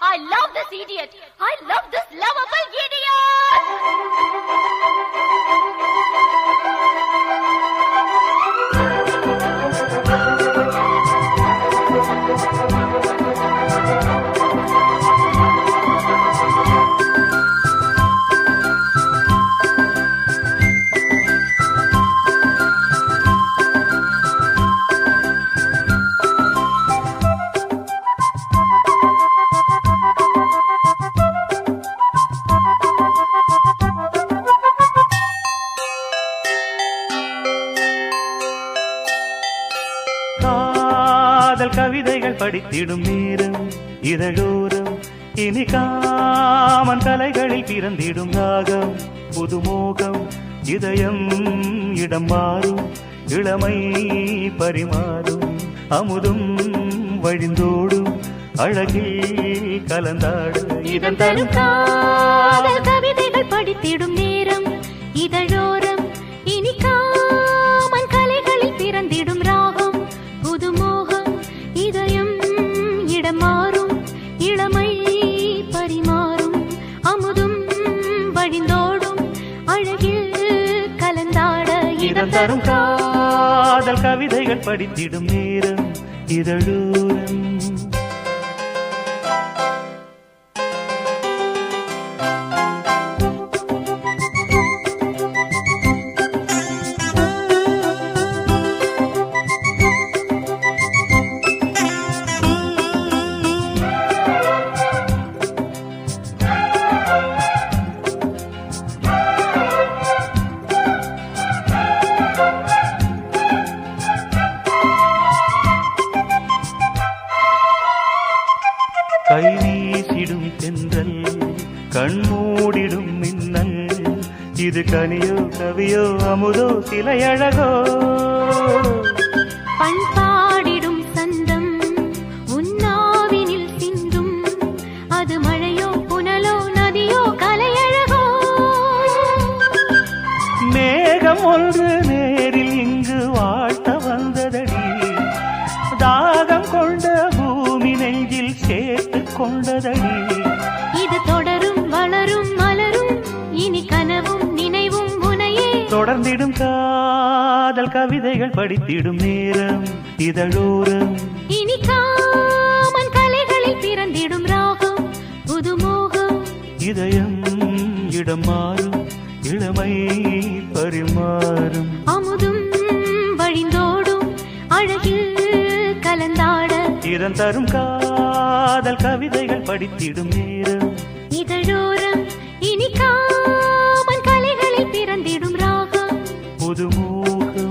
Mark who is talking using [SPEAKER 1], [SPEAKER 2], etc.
[SPEAKER 1] I love this idiot. I love this lovable idiot.
[SPEAKER 2] காதல் கவிதைகள் படித்திடும் நேரம் இதழோரம். இனி காமன் கலைகளில் பிறந்திடும் ராகம். புதுமோகம் இதயம் இடம் மாறும். இளமை பரிமாறும். அமுதும் வழிந்தோடும். அழகில் கலந்தாடும் இதன் தரும்
[SPEAKER 1] காதல் கவிதைகள் படித்திடும்
[SPEAKER 2] இதன் தரும் காதல் கவிதைகள் படித்திடும் நேரம் இதழூரம். கை வீசிடும் தென்றல் கண்மூடிடும் மின்னல். இது கனியோ கவியோ அமுதோ சிலையழகோ.
[SPEAKER 1] பண்பாடிடும் சந்தம் உன்னாவினில் சிந்தும். அது மழையோ புனலோ நதியோ கலையழகோ.
[SPEAKER 2] மேகம் ஒன்று கொண்டதடி.
[SPEAKER 1] இது தொடரும் வளரும் மலரும். இனி கனவும் நினைவும் உனையே.
[SPEAKER 2] தொடர்ந்திடும் காதல் கவிதைகள் படித்திடும் நேரம் இதழோரம்.
[SPEAKER 1] இனி காமன் கலைகளில் பிறந்திடும் ராகம் புதுமோகம்.
[SPEAKER 2] இதயம் இடம் மாறும் இளமை பரிமாறும்.
[SPEAKER 1] அமுதும் வழிந்தோடும் அழகில் கலந்தாட.
[SPEAKER 2] இதன் தரும் காதல் கவிதைகள் படித்திடும் நேரம்.
[SPEAKER 1] இதழோரம் இனி காமன் கலைகளை பிறந்திடும் ராகம். புதுமூகம்.